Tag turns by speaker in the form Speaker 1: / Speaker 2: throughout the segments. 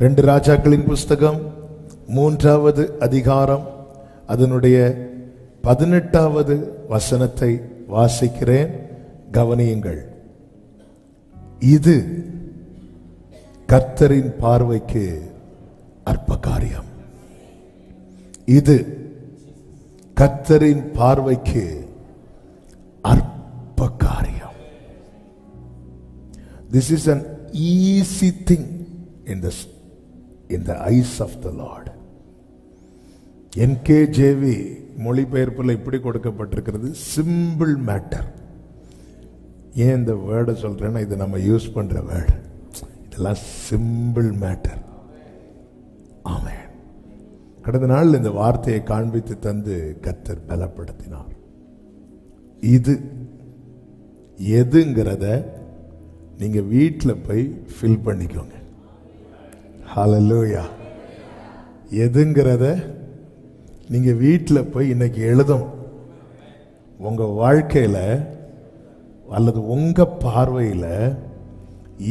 Speaker 1: ரெண்டு ராஜாக்களின் புஸ்தகம் மூன்றாவது அதிகாரம் அதனுடைய பதினெட்டாவது வசனத்தை வாசிக்கிறேன். கவனியுங்கள். இது கர்த்தரின் பார்வைக்கு அற்ப காரியம் இது கர்த்தரின் பார்வைக்கு அற்ப காரியம் this is an easy thing in the in the eyes of the Lord NKJV மொழிபெயர்ப்பில் இப்படி கொடுக்கப்பட்டிருக்கிறது சிம்பிள் மேட்டர் ஏன் இந்த வேர்டை சொல்கிறேன்னா இது நம்ம யூஸ் பண்ணுற வேர்டு. இதெல்லாம் சிம்பிள் மேட்டர் ஆமென். கடந்த நாள் இந்த வார்த்தையை காண்பித்து தந்து கத்தர் பலப்படுத்தினார். இது எதுங்கிறத நீங்கள் வீட்டில் போய் ஃபில் பண்ணிக்கோங்க. ஹலலூயா எதுங்கிறத நீங்கள் வீட்டில் போய் இன்னைக்கு எழுதும் உங்கள் வாழ்க்கையில் அல்லது உங்கள் பார்வையில்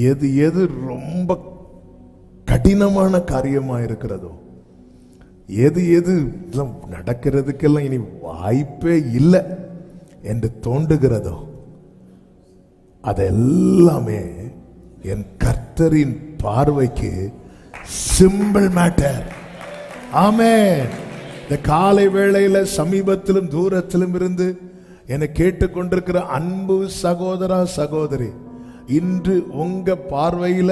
Speaker 1: எது எது ரொம்ப கடினமான காரியமாக இருக்கிறதோ எது எது இதெல்லாம் நடக்கிறதுக்கெல்லாம் இனி வாய்ப்பே இல்லை என்று தோண்டுகிறதோ அதெல்லாமே என் கர்த்தரின் பார்வைக்கு சிம்பிள் மேட்டர் ஆமே இந்த காலை வேளையில சமீபத்திலும் தூரத்திலும் இருந்து என்னை கேட்டுக்கொண்டிருக்கிற அன்பு சகோதரா சகோதரி இன்று உங்க பார்வையில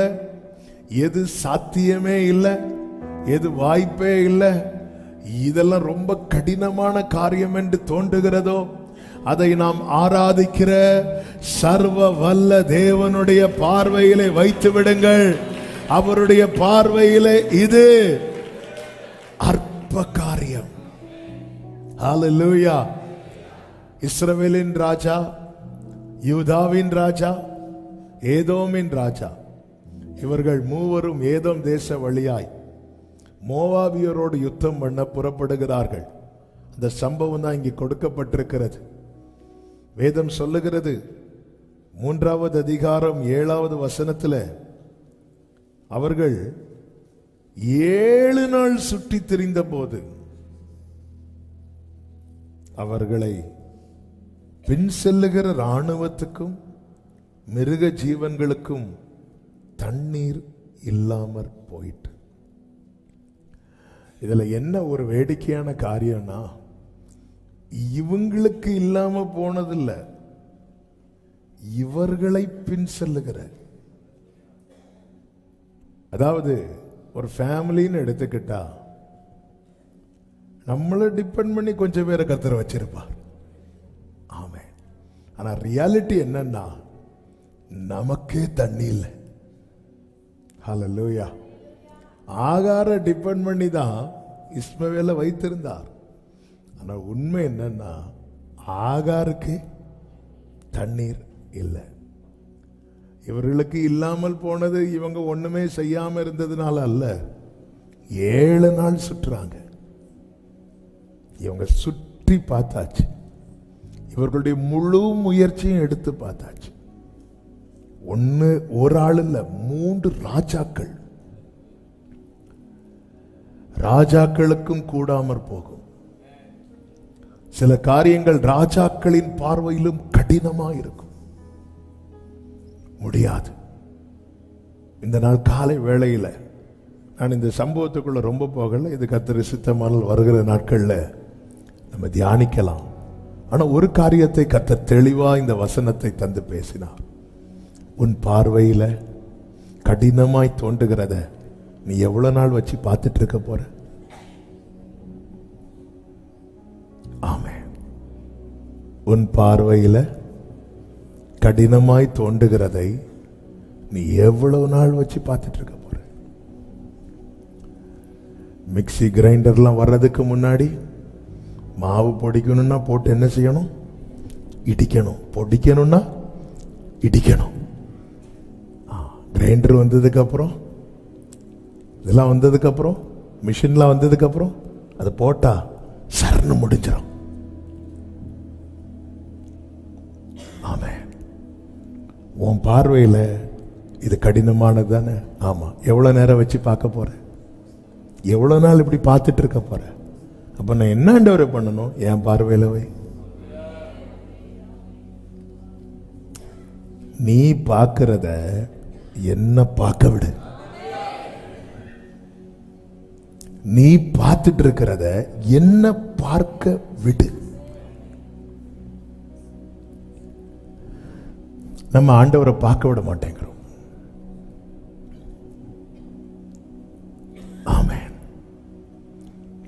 Speaker 1: எது சாத்தியமே இல்லை எது வாய்ப்பே இல்லை இதெல்லாம் ரொம்ப கடினமான காரியம் என்று தோன்றுகிறதோ அதை நாம் ஆராதிக்கிற சர்வ வல்ல தேவனுடைய பார்வையிலே வைத்து விடுங்கள் அவருடைய பார்வையில் இது அற்ப காரியம் ஹalleluya இஸ்ரவேலின் ராஜா யூதாவின் ராஜா ஏதோமின் ராஜா. இவர்கள் மூவரும் ஏதோம் தேச வழியாய் மோவாபியரோடு யுத்தம் பண்ண புறப்படுகிறார்கள். அந்த சம்பவம் தான் இங்கே கொடுக்கப்பட்டிருக்கிறது. வேதம் சொல்லுகிறது மூன்றாவது அதிகாரம் ஏழாவது வசனத்தில் அவர்கள் ஏழு நாள் சுற்றி திரிந்த போது அவர்களை பின் செல்லுகிற இராணுவத்துக்கும் மிருக ஜீவன்களுக்கும் தண்ணீர் இல்லாமற் போயிட்டு இதில் என்ன ஒரு வேடிக்கையான காரியம்னா இவங்களுக்கு இல்லாமல் போனதில்ல இவர்களை பின் செல்லுகிற அதாவது ஒரு ஃபேமிலின்னு எடுத்துக்கிட்டா நம்மளை டிபெண்ட் பண்ணி கொஞ்சம் பேரை கத்துற வச்சிருப்பார் ஆமே ஆனால் ரியாலிட்டி என்னன்னா நமக்கே தண்ணி இல்லை. ஹalleluya. ஆகார டிபெண்ட் பண்ணி தான் இஸ்மவேல வைத்திருந்தார். ஆனால் உண்மை என்னன்னா ஆகாருக்கு தண்ணீர் இல்லை. இவர்களுக்கு இல்லாமல் போனது இவங்க ஒண்ணுமே செய்யாம இருந்ததுனால அல்ல. ஏழு நாள் சுற்றுறாங்க. இவங்க சுற்றி பார்த்தாச்சு. இவர்களுடைய முழு முயற்சியும் எடுத்து பார்த்தாச்சு. ஒன்று ஒரு ஆள் இல்லை மூன்று ராஜாக்கள். ராஜாக்களுக்கும் கூடாமற் போகும். சில காரியங்கள் ராஜாக்களின் பார்வையிலும் கடினமா இருக்கும் முடியாது. இந்த நாள் காலை வேளையில் நான் இந்த சம்பவத்துக்குள்ளே ரொம்ப போகலை. இது கத்திரி சித்தமானால் வருகிற நாட்களில் நம்ம தியானிக்கலாம். ஆனால் ஒரு காரியத்தை கத்த தெளிவாக இந்த வசனத்தை தந்து பேசினார். உன் பார்வையில் கடினமாய் தோன்றுகிறத நீ எவ்வளோ நாள் வச்சு பார்த்துட்டு இருக்க போற? ஆமே உன் பார்வையில் கடினமாய் தோண்டுகிறதை நீ எவ்வளவு நாள் வச்சு பார்த்துட்டு இருக்க போற? மிக்ஸி கிரைண்டர்லாம் வர்றதுக்கு முன்னாடி மாவு பொடிக்கணும்னா போட்டு என்ன செய்யணும்? இடிக்கணும். பொடிக்கணும்னா இடிக்கணும். கிரைண்டர் வந்ததுக்கப்புறம் இதெல்லாம் வந்ததுக்கப்புறம் மிஷின்லாம் வந்ததுக்கப்புறம் அது போட்டால் சரணு முடிஞ்சிடும் உன் பார்வையில் இது கடினமானது தானே ஆமாம் எவ்வளோ நேரம் வச்சு பார்க்க போகிறேன் எவ்வளோ நாள் இப்படி பார்த்துட்டு இருக்க போகிறேன் அப்போ நான் என்னண்டவரை பண்ணணும்? என் பார்வையில் வை. நீ பார்க்கிறத என்ன பார்க்க விடு. நீ பார்த்துட்டு இருக்கிறத என்ன பார்க்க விடு. நம்ம ஆண்டவரை பார்க்க விட மாட்டேங்கிறோம். ஆமென்.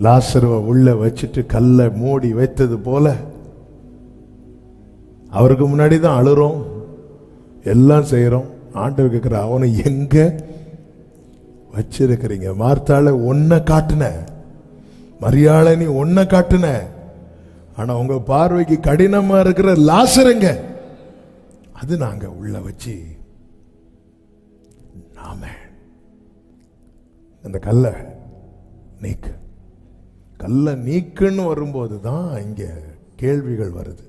Speaker 1: லாசருவை உள்ள வச்சுட்டு கல்லை மூடி வைத்தது போல அவருக்கு முன்னாடி தான் அழுறோம் எல்லாம் செய்கிறோம் ஆண்டவர் கேட்குற அவனை எங்கே வச்சிருக்கிறீங்க? மார்த்தாள ஒன்றை காட்டுன மரியாதை நீ ஒன்றை காட்டுன. ஆனால் உங்கள் பார்வைக்கு கடினமாக இருக்கிற லாசருங்க அது நாங்க உள்ள வச்சு நாம அந்த கல்லை நீக்கு. கல்லை நீக்குன்னு வரும்போது தான் இங்க கேள்விகள் வருது.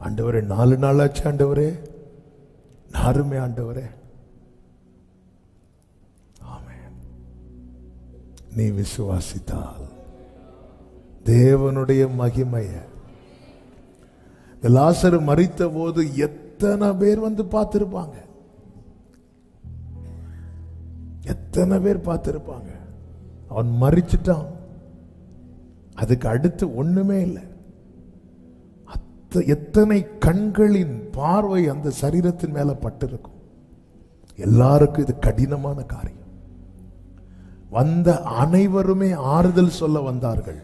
Speaker 1: ஆண்டவரே நாலு நாளாச்சு ஆண்டவரே. நாருமே ஆண்டவரே. நீ விசுவாசித்தால் தேவனுடைய மகிமைய. லாசர் மறித்த போது எத் எத்தனை பேர் வந்து பார்த்திருப்பாங்க? எத்தனை பேர் பார்த்துருப்பாங்க? அவன் மறிச்சிட்டான் அதுக்கு அடுத்து ஒண்ணுமே இல்லை. எத்தனை கண்களின் பார்வை அந்த சரீரத்தின் மேல பட்டிருக்கும்? எல்லாருக்கும் இது கடினமான காரியம். வந்த அனைவருமே ஆறுதல் சொல்ல வந்தார்கள்.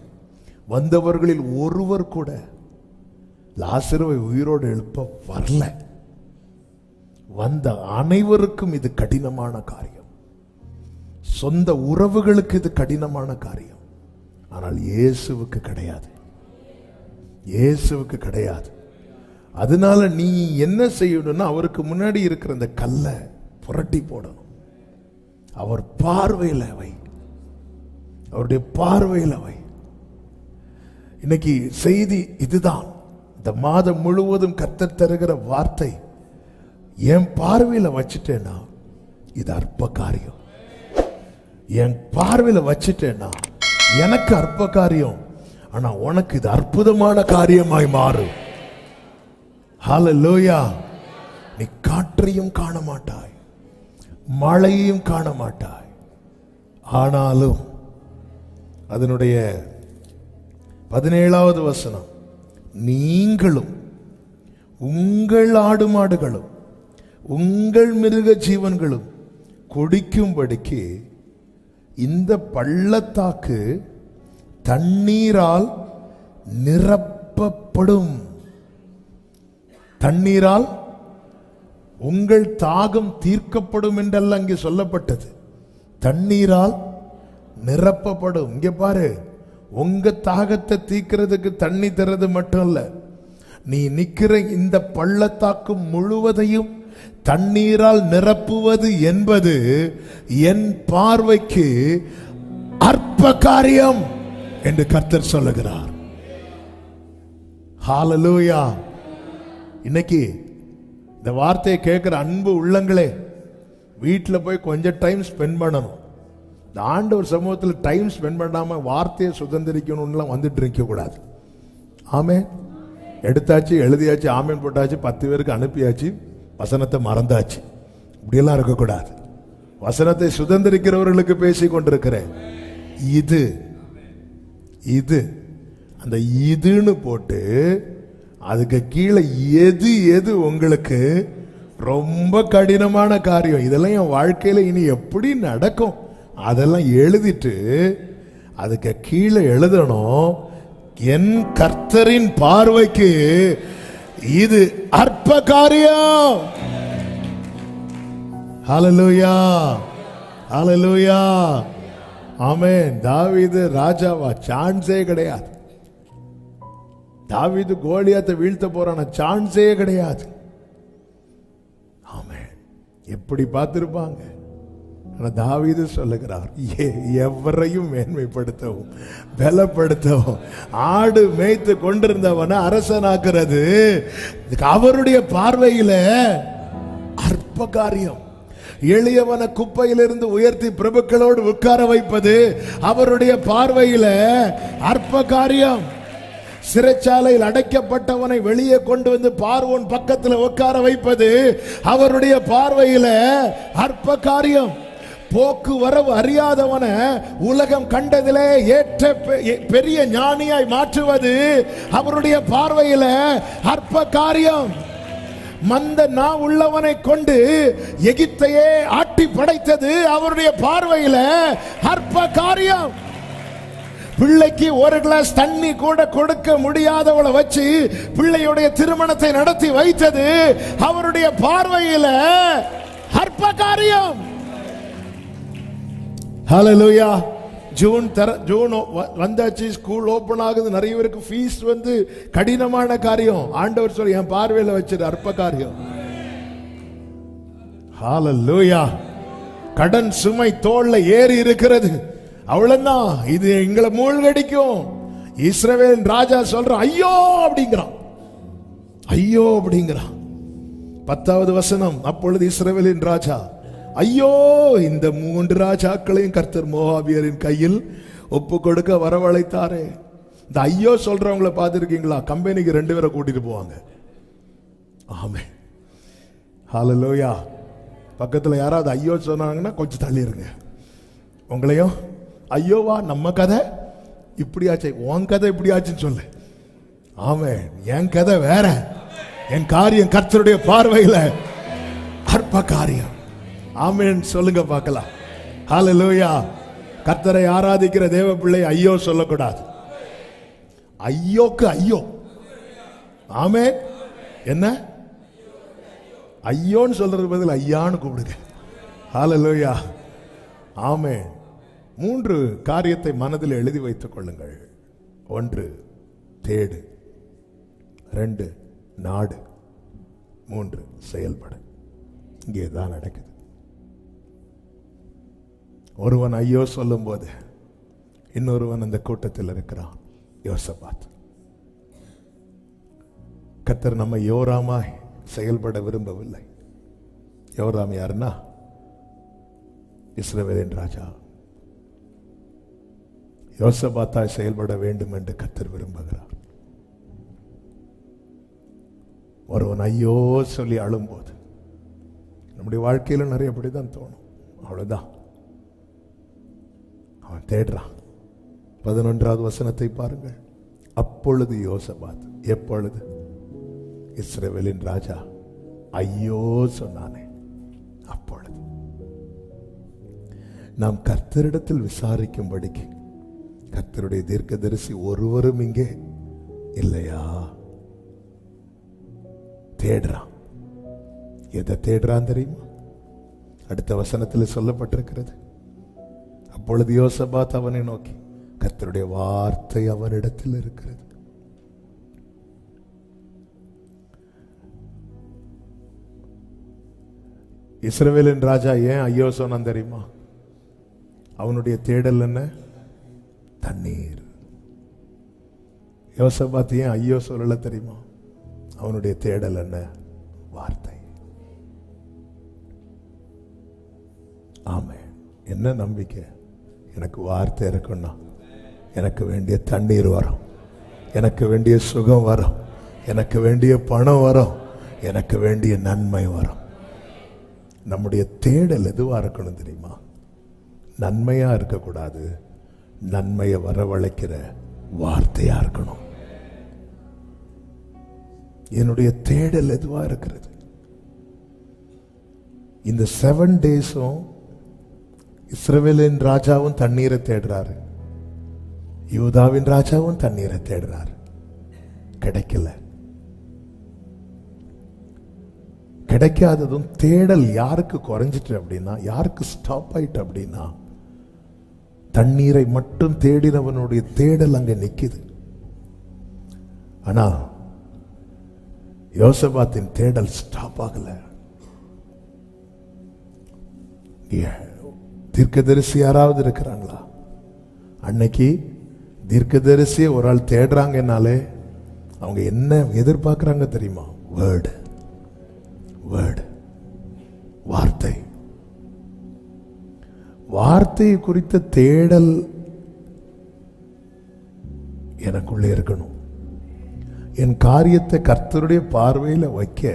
Speaker 1: வந்தவர்களில் ஒருவர் கூட லாசருவை உயிரோடு எழுப்ப வரல. வந்த அனைவருக்கும் இது கடினமான காரியம். சொந்த உறவுகளுக்கு இது கடினமான காரியம். ஆனால் இயேசுவுக்கு கிடையாது. இயேசுவுக்கு கிடையாது. அதனால நீ என்ன செய்யணும்னா அவருக்கு முன்னாடி இருக்கிற அந்த கல்லை புரட்டி போடணும். அவர் பார்வையில் அவை அவருடைய பார்வையில் அவை இன்னைக்கு செய்தி இதுதான். இந்த மாதம் முழுவதும் கத்தர் தருகிற வார்த்தை என் பார்வையில வச்சுட்டேன்னா இது அற்ப காரியம் என் பார்வையில வச்சுட்டேன்னா எனக்கு அற்ப காரியம் ஆனா உனக்கு இது அற்புதமான காரியமாய் மாறும். ஹalleluya நீ காற்றையும் காண மாட்டாய். மழையையும் காண மாட்டாய். ஆனாலும் அதனுடைய பதினேழாவது வசனம் நீங்களும் உங்கள் ஆடு மாடுகளும் உங்கள் மிருக ஜீவன்களும் குடிக்கும்படிக்கு இந்த பள்ளத்தாக்கு தண்ணீரால் நிரப்பப்படும். தண்ணீரால் உங்கள் தாகம் தீர்க்கப்படும் என்றெல்லாம் அங்கே சொல்லப்பட்டது. தண்ணீரால் நிரப்பப்படும். இங்கே பாரு உங்க தாகத்தை தீர்க்கிறதுக்கு தண்ணி தர்றது மட்டும் இல்லை நீ நிற்கிற இந்த பள்ளத்தாக்கு முழுவதையும் தண்ணீரால் நிரப்புவது என்பது என் பார்வைக்கு அற்ப காரியம் என்று கர்த்தர் சொல்லுகிறார். ஹாலலூயா இன்னைக்கு இந்த வார்த்தையை கேட்கிற அன்பு உள்ளங்களே வீட்டில் போய் கொஞ்சம் டைம் ஸ்பெண்ட் பண்ணணும். இந்த ஆண்டவர் சமூகத்தில் டைம் ஸ்பெண்ட் பண்ணாம வார்த்தையை சுதந்திரிக்கணும்லாம் வந்துட்டு இருக்க கூடாது ஆமே எடுத்தாச்சு எழுதியாச்சு ஆமேன் போட்டாச்சு பத்து பேருக்கு அனுப்பியாச்சு. வசனத்தை மறந்தாச்சு. இப்படியெல்லாம் இருக்கக்கூடாது. வசனத்தை சுதந்திரிக்கிறவர்களுக்கு பேசி கொண்டிருக்கிறேன். இது இது அந்த இதுன்னு போட்டு அதுக்கு கீழே எது எது உங்களுக்கு ரொம்ப கடினமான காரியம். இதெல்லாம் என் வாழ்க்கையில் இனி எப்படி நடக்கும்? அதெல்லாம் எழுதிட்டு அதுக்கு கீழே எழுதணும். என் கர்த்தரின் பார்வைக்கு இது அற்ப காரியம். ஹalleluya ஹalleluya ஆமென் தாவீது ராஜாவா? சான்ஸே கிடையாது. தாவிது கோலியாத்தை வீழ்த்த போறான. சான்ஸே கிடையாது. ஆமேன் எப்படி பார்த்திருப்பாங்க? ஆனால் தாவீது சொல்லுகிறார் ஏ எவரையும் மேன்மைப்படுத்தவும் பலப்படுத்தவும் ஆடு மேய்த்து கொண்டிருந்தவனை அரசனாக்குறது. அவருடைய பார்வையில் அற்ப காரியம் எளியவன குப்பையிலிருந்து உயர்த்தி பிரபுக்களோடு உட்கார வைப்பது அவருடைய பார்வையில் அற்ப காரியம் சிறைச்சாலையில் அடைக்கப்பட்டவனை வெளியே கொண்டு வந்து பார்வோன் பக்கத்தில் உட்கார வைப்பது அவருடைய பார்வையில் அற்ப காரியம் போக்குவரவு அறியாதவன உலகம் கண்டதிலே ஏற்ற பெ- பெரிய ஞானியாய் மாற்றுவது அவருடைய பார்வையில அற்ப காரியம். மந்த நா உள்ளவனை கொண்டு எகிப்தையே ஆட்டி படைத்தது அவருடைய பார்வையில அற்ப காரியம். பிள்ளைக்கு ஒரு கிளாஸ் தண்ணி கூட கொடுக்க முடியாதவளை வச்சு பிள்ளையுடைய திருமணத்தை நடத்தி வைத்தது அவருடைய பார்வையில அற்ப காரியம். ஹலலூயா ஜூன் தர ஜூன் வ- வந்தாச்சு ஸ்கூல் ஓப்பன் ஆகுது நிறைய பேருக்கு ஃபீஸ் வந்து கடினமான காரியம். ஆண்டவர் சொல்லி என் பார்வையில் வச்சது அற்ப காரியம். ஹாலலூயா கடன் சுமை தோல்ல ஏறி இருக்கிறது. அவ்வளவுதான். இது எங்களை மூழ்கடிக்கும். இஸ்ரவேல் ராஜா சொல்றான் ஐயோ! அப்படிங்கிறான். ஐயோ! அப்படிங்கிறான். பத்தாவது வசனம் அப்பொழுது இஸ்ரவேலின் ராஜா ஐயோ இந்த மூன்று ராஜாக்களையும் கர்த்தர் மோகாவியரின் கையில் ஒப்பு கொடுக்க வரவழைத்தாரே. இந்த ஐயோ சொல்றவங்கள பார்த்துருக்கீங்களா? கம்பெனிக்கு ரெண்டு பேரை கூட்டிட்டு போவாங்க. ஆமே ஹலலோயா பக்கத்தில் யாராவது ஐயோ சொன்னாங்கன்னா கொஞ்சம் தள்ளிடுங்க உங்களையும் ஐயோவா நம்ம கதை இப்படியாச்சு உன் கதை இப்படியாச்சுன்னு சொல்லு. ஆமே என் கதை வேற. என் காரியம் கர்த்தருடைய பார்வையில். அற்ப காரியம். ஆமென். சொல்லுங்க பார்க்கலாம். ஹalleluya கர்த்தரை ஆராதிக்கிற தேவ பிள்ளை ஐயோ சொல்லக்கூடாது. ஐயோக்கு ஐயோ. ஆமே என்ன? ஐயோன்னு சொல்றது பதில் ஐயான்னு கூப்பிடுங்க. ஹalleluya ஆமே மூன்று காரியத்தை மனதில் எழுதி வைத்துக் கொள்ளுங்கள். ஒன்று தேடு. ரெண்டு நாடு. மூன்று செயல்பட. இங்கே தான் நடக்குது. ஒருவன் ஐயோ சொல்லும்போது இன்னொருவன் அந்த கூட்டத்தில் இருக்கிறான். யோசபாத். கத்தர் நம்ம யோராமாய் செயல்பட விரும்பவில்லை. யோராம் யாருன்னா? இஸ்ரவேலின் ராஜா. யோசபாத்தாய் செயல்பட வேண்டும் என்று கத்தர் விரும்புகிறார். ஒருவன் ஐயோ சொல்லி அழும்போது நம்முடைய வாழ்க்கையில நிறைய அப்படிதான் தோணும். அவ்வளவுதான். அவன் தேடுறான். பதினொன்றாவது வசனத்தை பாருங்கள். அப்பொழுது யோசபாத் எப்பொழுது? இஸ்ரேவேலின் ராஜா ஐயோ சொன்னானே அப்பொழுது. நாம் கர்த்தரிடத்தில் விசாரிக்கும்படிக்கு கர்த்தருடைய தீர்க்க தரிசி ஒருவரும் இங்கே இல்லையா? தேடுறான். எதை தேடுறான் தெரியுமா? அடுத்த வசனத்தில் சொல்லப்பட்டிருக்கிறது. அப்பொழுது யோசபாத் அவனை நோக்கி கத்தருடைய வார்த்தை அவனிடத்தில் இருக்கிறது. இஸ்ரவேலின் ராஜா ஏன் ஐயோ சொன்னான் தெரியுமா? அவனுடைய தேடல் என்ன? தண்ணீர். யோசபாத் ஏன் ஐயோ சொல்லல தெரியுமா? அவனுடைய தேடல் என்ன? வார்த்தை. ஆமே என்ன நம்பிக்கை? எனக்கு வார்த்தை இருக்குன்னா எனக்கு வேண்டிய தண்ணீர் வரும். எனக்கு வேண்டிய சுகம் வரும். எனக்கு வேண்டிய பணம் வரும். எனக்கு வேண்டிய நன்மை வரும். நம்முடைய தேடல் எதுவாக இருக்கணும் தெரியுமா? நன்மையாக இருக்கக்கூடாது நன்மையை வரவழைக்கிற வார்த்தையாக இருக்கணும். என்னுடைய தேடல் எதுவாக இருக்கிறது? இந்த செவன் டேஸும் இஸ்ரவேலின் ராஜாவும் தண்ணீரை தேடுறாரு. யூதாவின் ராஜாவும் தண்ணீரை தேடுறாரு. கிடைக்கல. கிடைக்காததும் தேடல் யாருக்கு குறைஞ்சிட்டு அப்படின்னா யாருக்கு ஸ்டாப் ஆயிட்டு அப்படின்னா தண்ணீரை மட்டும் தேடினவனுடைய தேடல் அங்க நிக்குது. ஆனா யோசபாத்தின் தேடல் ஸ்டாப் ஆகல. இங்க தீர்க்கதரிசி யாராவது இருக்கிறாங்களா? அன்னைக்கு தீர்க்கதரிசியை ஒரு ஆள் தேடுறாங்கன்னாலே அவங்க என்ன எதிர்பார்க்குறாங்க தெரியுமா? வேர்டு வேர்டு வார்த்தை. வார்த்தை குறித்த தேடல் எனக்குள்ளே இருக்கணும். என் காரியத்தை கர்த்தருடைய பார்வையில் வைக்க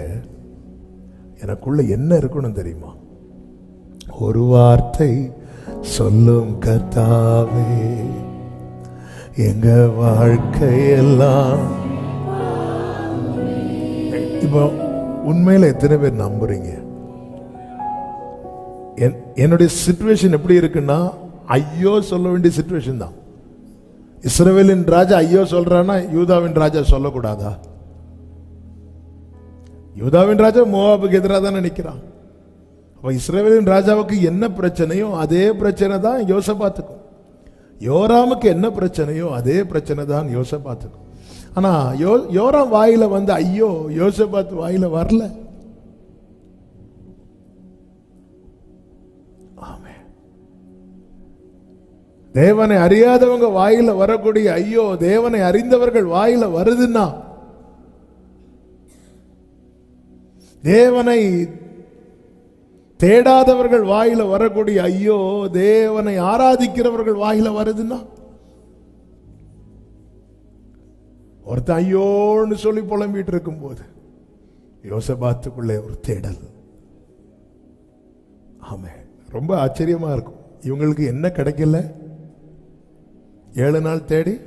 Speaker 1: எனக்குள்ள என்ன இருக்கணும் தெரியுமா? ஒரு வார்த்தை சொல்லும் கத்தாவே எங்க வாழ்க்கையெல்லாம் இப்போ உண்மையில எத்தனை பேர் நம்புறீங்க? என்- என்னுடைய சுச்சுவேஷன் எப்படி இருக்குன்னா ஐயோ சொல்ல வேண்டிய சுச்சுவேஷன் தான். இஸ்ரேவேலின் ராஜா ஐயோ சொல்றான்னா யூதாவின் ராஜா சொல்லக்கூடாதா? யூதாவின் ராஜா மோவாபுக்கு எதிராக தானே நிற்கிறான் அப்போ இஸ்ரேவேலின் ராஜாவுக்கு என்ன பிரச்சனையோ அதே பிரச்சனை தான் யோசபாத்துக்கும். யோராமுக்கு என்ன பிரச்சனையோ அதே பிரச்சனை தான் யோசபாத்துக்கும். ஆனால் யோ யோராம் வாயில் வந்து ஐயோ யோசபாத் வாயில் வரல. ஆமென். தேவனை அறியாதவங்க வாயில வரக்கூடிய ஐயோ தேவனை அறிந்தவர்கள் வாயில வருதுன்னா. தேவனை தேடாதவர்கள் வாயில வரக்கூடிய ஐயோ தேவனை ஆராதிக்கிறவர்கள் வாயில வருதுன்னா? ஒருத்தன் ஐயோன்னு சொல்லி புலம்பிட்டு இருக்கும்போது யோசபாத்துக்குள்ளே ஒரு தேடல். ஆமே ரொம்ப ஆச்சரியமா இருக்கும். இவங்களுக்கு என்ன கிடைக்கல? ஏழு நாள் தேடி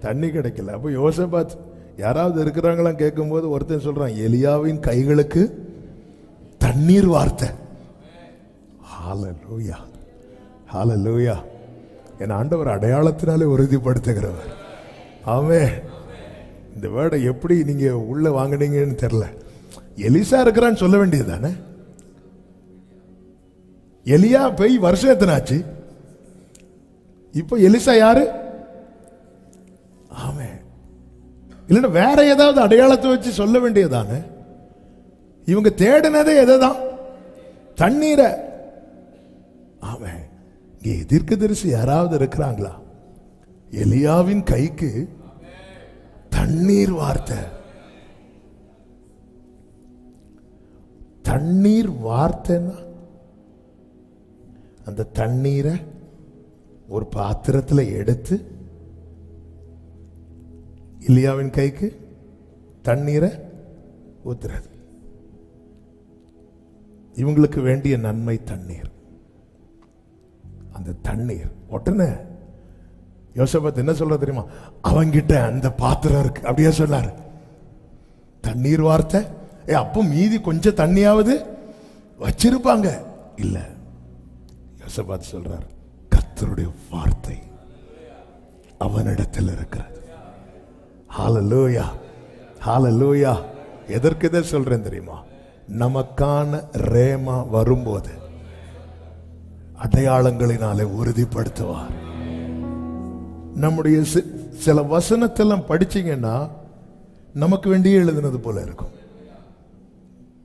Speaker 1: தண்ணி கிடைக்கல. அப்போ யோசபாத் யாராவது இருக்கிறாங்களாம் கேட்கும்போது ஒருத்தன் சொல்றான் எலியாவின் கைகளுக்கு தண்ணீர் வார்த்தை. ஹாலலூயா ஹாலலூயா என் ஆண்டவர் அடையாளத்தினாலே உறுதிப்படுத்துகிறவர். ஆமே இந்த வேர்டை எப்படி நீங்கள் உள்ளே வாங்கினீங்கன்னு தெரில எலிசா இருக்கிறான்னு சொல்ல வேண்டியது தானே எலியா போய் வருஷம் எத்தனை ஆச்சு இப்போ எலிசா யாரு? ஆமே இல்லைன்னா வேற ஏதாவது அடையாளத்தை வச்சு சொல்ல வேண்டியதானே இவங்க தேடினதே எதைதான்? தண்ணீரை. அவன் இங்கே தீர்க்கதரிசி யாராவது இருக்கிறாங்களா? எலியாவின் கைக்கு தண்ணீர் வார்த்தை. தண்ணீர் வார்த்தைன்னா? அந்த தண்ணீரை ஒரு பாத்திரத்தில் எடுத்து இலியாவின் கைக்கு தண்ணீரை ஊத்துறது. இவங்களுக்கு வேண்டிய நன்மை தண்ணீர். அந்த தண்ணீர். உடனே யோசபத் என்ன சொல்ற தெரியுமா? அவங்கிட்ட அந்த பாத்திரம் இருக்கு. அப்படியே சொன்னார். தண்ணீர் வார்த்தை? ஏ அப்போ மீதி கொஞ்சம் தண்ணியாவது வச்சிருப்பாங்க. இல்ல. யோசபாத் சொல்றார். கத்தருடைய வார்த்தை அவனிடத்தில் இருக்கிறது. ஹால ஹalleluya எதற்கு இதை சொல்றேன் தெரியுமா? நமக்கான ரேமா வரும்போது அடையாளங்களினாலே உறுதிப்படுத்துவார். நம்முடைய சில வசனத்தெல்லாம் படிச்சீங்கன்னா நமக்கு வேண்டிய எழுதுனது போல இருக்கும்.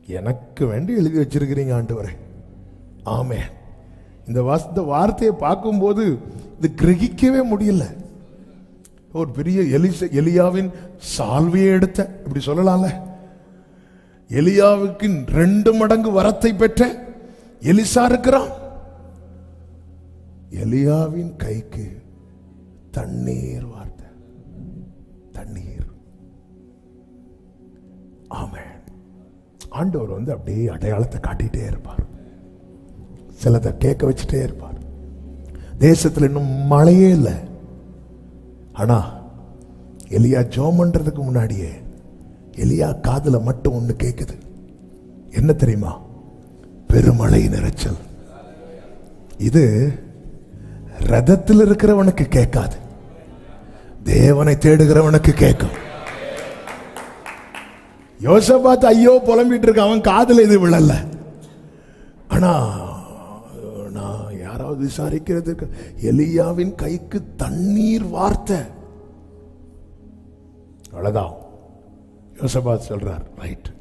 Speaker 1: எனக்கு வேண்டி எழுதி வச்சிருக்கிறீங்க ஆண்டவரே. ஆமே. இந்த வாஸ் இந்த வார்த்தையை பார்க்கும்போது இது கிரகிக்கவே முடியல. ஒரு பெரிய எலிச எலியாவின் சால்வையை எடுத்த இப்படி சொல்லலாம்ல. எலியாவுக்கு ரெண்டு மடங்கு வரத்தை பெற்ற எலிசா இருக்கிறான். எலியாவின் கைக்கு தண்ணீர் வார்த்தை. தண்ணீர். ஆமே ஆண்டவர் வந்து அப்படியே அடையாளத்தை காட்டிகிட்டே இருப்பார். சிலதை கேட்க வச்சுட்டே இருப்பார். தேசத்தில் இன்னும் மழையே இல்லை. ஆனா எலியா ஜோம் பண்ணுறதுக்கு முன்னாடியே எலியா காதில் மட்டும் ஒன்று கேட்குது என்ன தெரியுமா? பெருமழை நிறைச்சல் இது ரதத்தில் இருக்கிறவனுக்கு கேட்காது. தேவனை தேடுகிறவனுக்கு கேட்கும். யோசபாத் ஐயோ புலம்பிட்டு இருக்க அவன் காதல இது விழல. ஆனா நான் யாராவது விசாரிக்கிறதுக்கு எலியாவின் கைக்கு தண்ணீர் வார்த்தை. அவ்வளவுதான் யோசபாத் சொல்றார் ரைட்.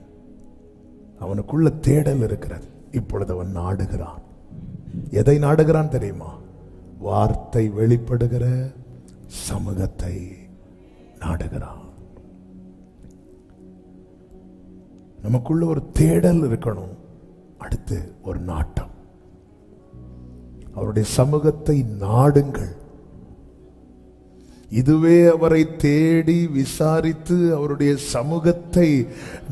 Speaker 1: அவனுக்குள்ள தேடல் இருக்கிறது. இப்பொழுது அவன் நாடுகிறான். எதை நாடுகிறான் தெரியுமா? வார்த்தை வெளிப்படுகிற சமூகத்தை நாடுகிறான். நமக்குள்ள ஒரு தேடல் இருக்கணும். அடுத்து ஒரு நாட்டம். அவருடைய சமூகத்தை நாடுங்கள். இதுவே அவரை தேடி விசாரித்து அவருடைய சமூகத்தை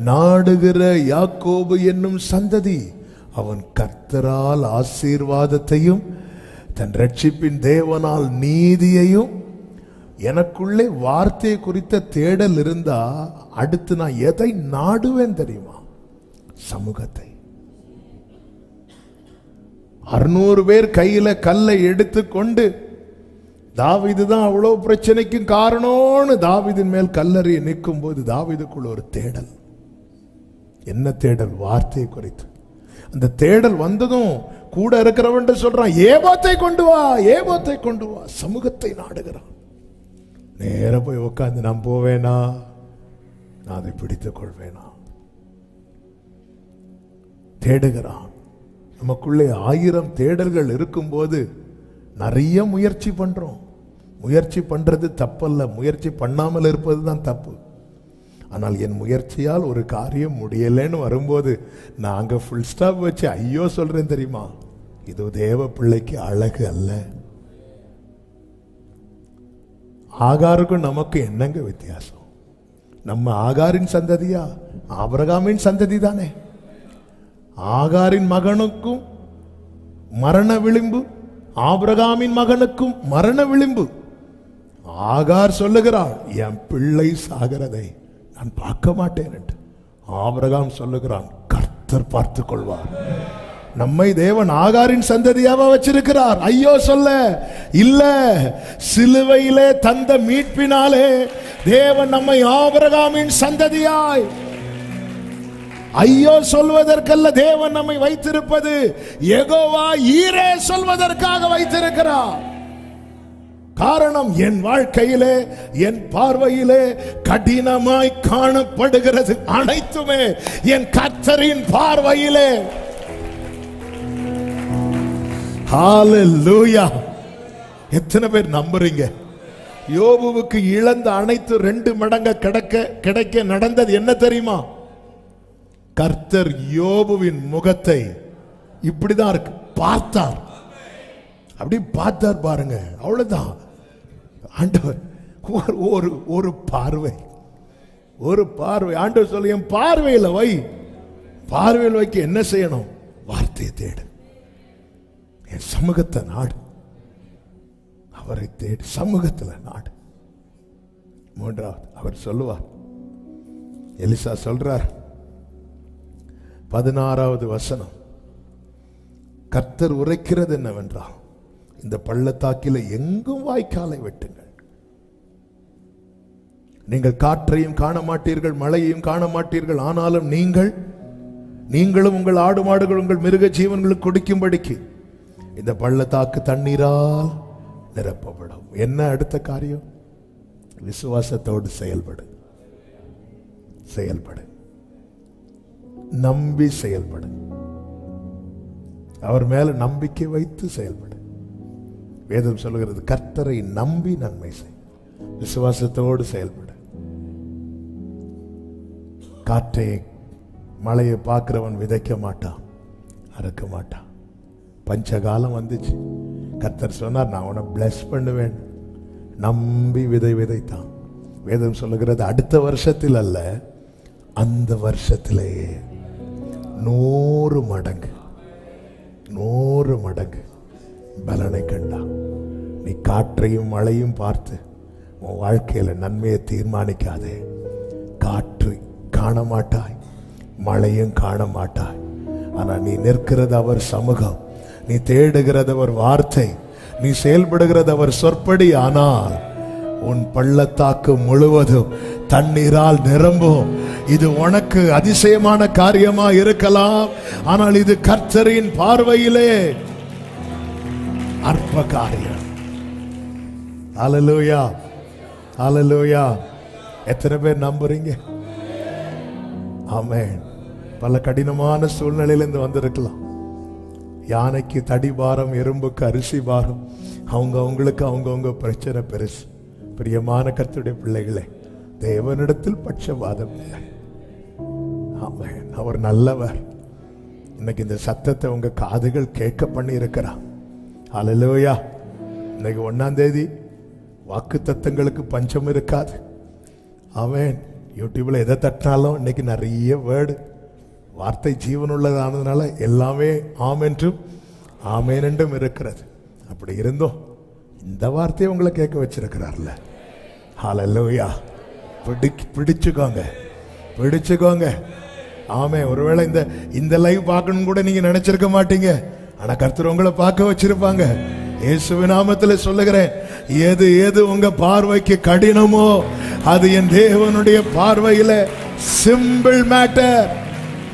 Speaker 1: நாடுகிற யாக்கோபு என்னும் சந்ததி அவன் கர்த்தரால் ஆசீர்வாதத்தையும் தன் ரட்சிப்பின் தேவனால் நீதியையும் எனக்குள்ளே வார்த்தை குறித்த தேடல் இருந்தா அடுத்து நான் எதை நாடுவேன் தெரியுமா? சமூகத்தை. அறுநூறு பேர் கையில கல்லை எடுத்துக்கொண்டு தாவிது தான் அவ்வளோ பிரச்சனைக்கும் காரணம்னு தாவீதின் மேல் கல்லறிய நிற்கும் போது தாவீதுக்குள்ள ஒரு தேடல். என்ன தேடல்? வார்த்தையை குறித்து. அந்த தேடல் வந்ததும் கூட இருக்கிறவன் சொல்றான். ஏபோத்தை கொண்டு வா ஏபோத்தை கொண்டு வா. சமூகத்தை நாடுகிறான். நேர போய் உட்காந்து நான் போவேனா? நான் அதை பிடித்துக் கொள்வேனா? தேடுகிறான். நமக்குள்ளே ஆயிரம் தேடல்கள் இருக்கும்போது நிறைய முயற்சி பண்றோம். முயற்சி பண்றது தப்பல்ல. முயற்சி பண்ணாமல் இருப்பது தான் தப்பு. ஆனால் என் முயற்சியால் ஒரு காரியம் முடியலைன்னு வரும்போது நாங்கள் ஃபுல் ஸ்டாப் வச்சு ஐயோ சொல்கிறேன் தெரியுமா? இது தேவ பிள்ளைக்கு அழகு அல்ல. ஆகாருக்கும் நமக்கு என்னங்க வித்தியாசம்? நம்ம ஆகாரின் சந்ததியா? ஆபிரகாமின் சந்ததி தானே. ஆகாரின் மகனுக்கும் மரண விளிம்பு ஆபிரகாமின் மகனுக்கும் மரண விளிம்பு. ஆகார் சொல்லுகிறாள் என் பிள்ளை சாகிறதை. நான் பார்க்க மாட்டேன் என்று ஆபிரகாம் சொல்லுகிறான் கர்த்தர் பார்த்துக் கொள்வார். நம்மை தேவன் ஆகாரின் சந்ததியாக வச்சிருக்கிறார். ஐயோ சொல்ல இல்ல சிலுவையிலே தந்த மீட்பினாலே தேவன் நம்மை ஆபிரகாமின் சந்ததியாய். ஐயோ சொல்வதற்கல்ல தேவன் நம்மை வைத்திருப்பது எகோவா ஈரே சொல்வதற்காக வைத்திருக்கிறார். காரணம் என் வாழ்க்கையிலே என் பார்வையிலே கடினமாய் காணப்படுகிறது. அனைத்துமே என் கர்த்தரின் பார்வையிலே. எத்தனை பேர் நம்புறீங்க? யோபுவுக்கு இழந்த அனைத்து ரெண்டு மடங்க கிடைக்க கிடைக்க நடந்தது என்ன தெரியுமா? கர்த்தர் யோபுவின் முகத்தை இப்படிதான் இருக்கு. பார்த்தார். அப்படி பார்த்தார் பாருங்க. அவ்வளவுதான். ஆண்டவர் ஒரு ஒரு ஒரு பார்வை. ஒரு பார்வை. ஆண்டவர் சொல்ல என் பார்வையில் வை. பார்வையில் வைக்க என்ன செய்யணும்? வார்த்தையை தேடு. என் சமூகத்தை நாடு. அவரை தேடி. சமூகத்தில் நாடு. மூன்றாவது அவர் சொல்லுவார். எலிசா சொல்றார். பதினாறாவது வசனம். கர்த்தர் உரைக்கிறது என்னவென்றால் இந்த பள்ளத்தாக்கில எங்கும் வாய்க்காலை வெட்டுங்க நீங்கள் காற்றையும் காண மாட்டீர்கள் மழையையும் காண மாட்டீர்கள் ஆனாலும் நீங்கள் நீங்களும் உங்கள் ஆடு மாடுகள் உங்கள் மிருக ஜீவன்களுக்கு குடிக்கும்படிக்கு இந்த பள்ளத்தாக்கு தண்ணீரால் நிரப்பப்படும். என்ன அடுத்த காரியம்? விசுவாசத்தோடு செயல்படு. செயல்படு. நம்பி செயல்படு. அவர் மேல நம்பிக்கை வைத்து செயல்படு. வேதம் சொல்லுகிறது கர்த்தரை நம்பி நன்மை செய். விசுவாசத்தோடு செயல்படு. காற்றை மழையை பார்க்குறவன் விதைக்க மாட்டான் அறுக்க மாட்டான். பஞ்சகாலம் வந்துச்சு. கர்த்தர் சொன்னார் நான் உன்னை பிளஸ் பண்ணுவேன். நம்பி விதை விதைத்தான். வேதம் சொல்லுகிறது அடுத்த வருஷத்தில் அல்ல அந்த வருஷத்திலேயே நூறு மடங்கு நூறு மடங்கு பலனை கண்டான். நீ காற்றையும் மழையும் பார்த்து உன் வாழ்க்கையில் நன்மையை தீர்மானிக்காதே. காற்று காண மாட்டாய் மழையும் காண மாட்டாய் ஆனால் நீ நிற்கிறது அவர் சமூகம். நீ தேடுகிறது அவர் வார்த்தை. நீ செயல்படுகிறது அவர் சொற்படி. ஆனால் உன் பள்ளத்தாக்கு முழுவதும் தண்ணீரால் நிரம்பும். இது உனக்கு அதிசயமான காரியமா இருக்கலாம். ஆனால் இது கர்த்தரின் பார்வையிலே அற்ப காரியம் அலலூயா அலலூயா எத்தனை பேர் நம்புறீங்க? ஆமேன். பல கடினமான சூழ்நிலையிலேருந்து வந்திருக்கலாம். யானைக்கு தடி பாரம் எறும்புக்கு அரிசி பாரம் அவங்க அவங்களுக்கு அவங்கவுங்க பிரச்சனை பெருசு. பிரியமான கர்த்தருடைய பிள்ளைகளே தேவனிடத்தில் பட்சபாதம் இல்லை. ஆமென். அவர் நல்லவர். இன்னைக்கு இந்த சத்தத்தை உங்கள் காதுகள் கேட்க பண்ணி இருக்கிறார் அலலோயா இன்னைக்கு ஒன்றாம் தேதி வாக்கு தத்தங்களுக்கு பஞ்சம் இருக்காது. அவன் யூடியூப்பில் எதை தட்டினாலும் இன்றைக்கி நிறைய வேர்டு வார்த்தை ஜீவனுள்ளதானதுனால எல்லாமே ஆம் என்றும் ஆமேன் என்றும் இருக்கிறது. அப்படி இருந்தோம் இந்த வார்த்தையை உங்களை கேட்க வச்சிருக்கிறார்ல. ஹாலல்லோயா பிடி பிடிச்சுக்கோங்க. பிடிச்சுக்கோங்க. ஆமே ஒருவேளை இந்த இந்த லைவ் பார்க்கணும் கூட நீங்கள் நினச்சிருக்க மாட்டீங்க. ஆனால் கர்த்தர் உங்களை பார்க்க வச்சிருப்பாங்க. இயேசுவின் நாமத்தில் சொல்லுகிறேன் எது எது உங்கள் பார்வைக்கு கடினமோ அது என் தேவனுடைய பார்வையில் சிம்பிள் மேட்டர்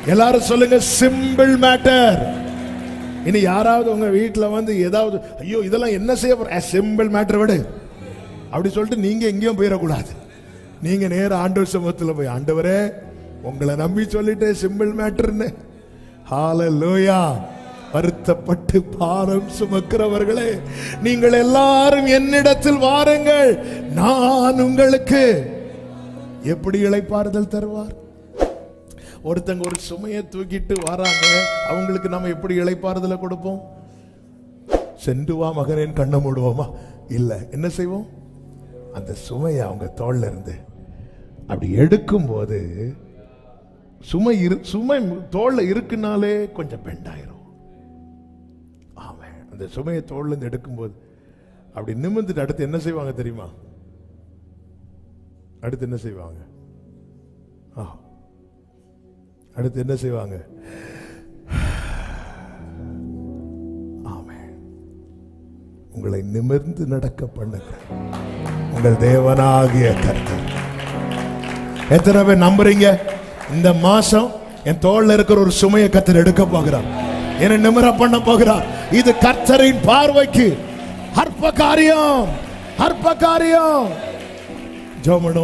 Speaker 1: எல்லாரும் சொல்லுங்க சிம்பிள் மேட்டர் இனி யாராவது உங்க வீட்டில் வந்து ஏதாவது ஐயோ இதெல்லாம் என்ன செய்ய போற? சிம்பிள் மேட்டர் விடு. அப்படி சொல்லிட்டு நீங்க எங்கேயும் போயிடக்கூடாது. நீங்க நேர ஆண்டவர் சமூகத்தில் போய் ஆண்டவரே உங்களை நம்பி சொல்லிட்டு சிம்பிள் மேட்டர்னு லோயா வருத்தப்பட்டு பாரம் சுமக்கிறவர்களே நீங்கள் எல்லாரும் என்னிடத்தில் வாருங்கள். நான் உங்களுக்கு எப்படி இழைப்பாறுதல் தருவார்? ஒருத்தங்க ஒரு சுமையை தூக்கிட்டு வராங்க அவங்களுக்கு நம்ம எப்படி இளைப்பாறுதலை கொடுப்போம்? சென்று வா மகனேன் கண்ணை மூடுவோமா? இல்லை என்ன செய்வோம்? அந்த சுமையை அவங்க தோல்ல இருந்து அப்படி எடுக்கும்போது சுமை இரு சுமை தோல்ல இருக்குனாலே கொஞ்சம் பெண்டாயிரும் அந்த சுமையை தோல்லேருந்து எடுக்கும்போது அப்படி நிமிர்ந்துட்டு அடுத்து என்ன செய்வாங்க தெரியுமா? அடுத்து என்ன செய்வாங்க? ஆ. அடுத்து என்ன செய்வாங்க? உங்களை நிமிர்ந்து நடக்க பண்ணுங்க. உங்கள் தேவனாகிய கர்த்தர். எத்தனை பேர் நம்புறீங்க? இந்த மாசம் என் தோல்ல இருக்கிற ஒரு சுமையை கத்தர் எடுக்க போகிறான் என்னை நிமிர பண்ண போகிறார். இது கர்த்தரின் பார்வைக்கு. அற்ப காரியம் அற்ப காரியம் ஜோமனோ